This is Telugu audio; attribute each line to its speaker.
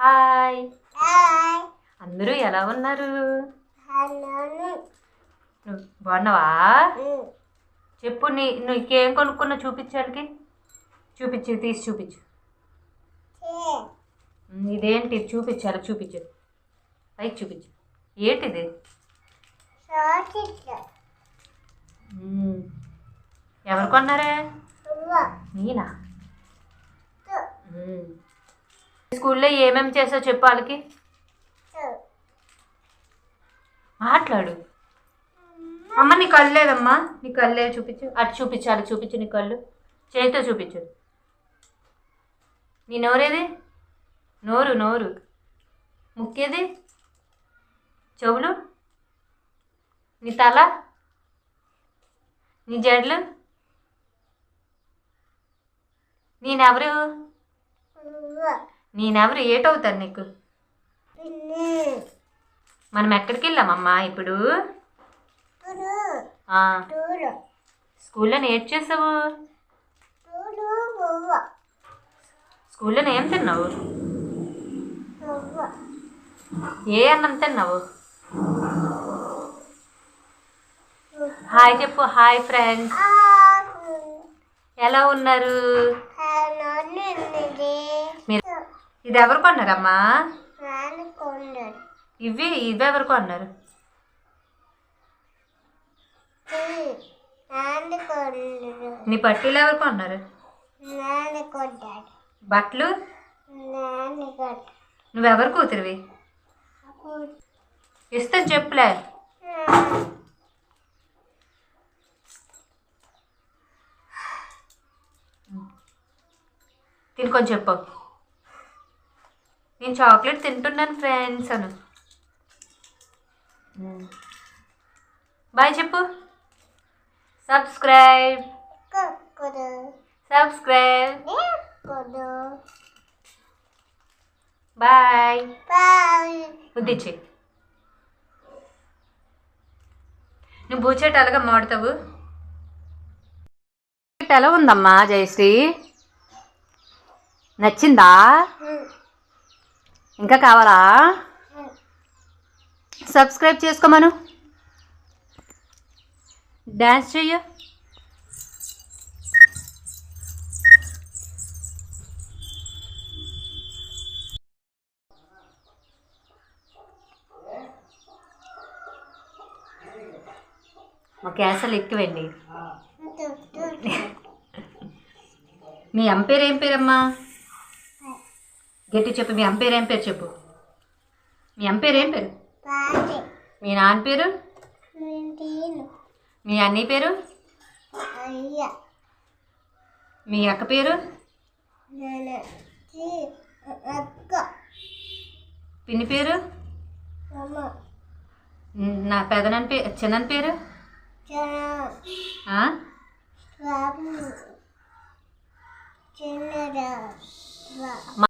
Speaker 1: హాయ్.
Speaker 2: హాయ్.
Speaker 1: అందరూ ఎలా ఉన్నారు? నువ్వు బాగున్నావా? చెప్పు నీ నీకేం కొనుక్కున్నా చూపించాలికి చూపించు తీసి చూపించు. ఇదేంటి? ఇది చూపించాలి చూపించు. పైకి చూపించు. ఏంటిది? ఎవరు కొన్నారే? నేనా. స్కూల్లో ఏమేమి చేసావు చెప్పు వాళ్ళకి? మాట్లాడు. అమ్మ నీ కళ్ళు లేదమ్మా. నీ కళ్ళు లేదు చూపించు. అటు చూపించాలి చూపించు నీ కళ్ళు. చేతితో చూపించు. నీ నోరేది? నోరు నోరు. ముక్కేది? చెవులు? నీ తల? నీ జడ్లు? నేనెవరు నేనెవరు? ఏటవుతాను నీకు? మనం ఎక్కడికి వెళ్ళామమ్మా ఇప్పుడు స్కూల్లో ఏం చేసావు స్కూల్లో ఏం తిన్నావు? ఏ అన్నం తిన్నావు? హాయ్ చెప్పు హాయ్ ఫ్రెండ్స్. ఎలా ఉన్నారు? ఇది ఎవరు కొన్నారమ్మా ఇవి ఇవి ఎవరు కొన్నారు? నీ పట్టీలు ఎవరు కొన్నారు? బట్టలు? నువ్వెవరు కూతురివి? ఇస్తాను చెప్పులే. తిని కొంచెం చెప్పు. నేను చాక్లెట్ తింటున్నాను ఫ్రెండ్స్ అను. బాయ్ చెప్పు. సబ్స్క్రైబ్. సబ్స్క్రైబ్. బాయ్. ఉద్దిచ్చి నువ్వు బూచెట్ అలాగా మాడుతావు. ఎలా ఉందమ్మా జయశ్రీ? నచ్చిందా? ఇంకా కావాలా? సబ్స్క్రైబ్ చేసుకోమను డ్యాన్స్ చెయ్యు. మా క్యాసలు ఎక్కువండి. మీ అమ్మ పేరు ఏం పేరమ్మా? గట్టి చెప్పు మీ అమ్మ పేరు ఏం పేరు చెప్పు? మీ అమ్మ పేరు ఏం పేరు? మీ నాన్న పేరు? మీ అన్నయ్య పేరు?
Speaker 2: అయ్యా.
Speaker 1: మీ అక్క పేరు? పిన్ని పేరు? నా పెదనాన్న పేరు? చిన్న పేరు
Speaker 2: చిన్నదా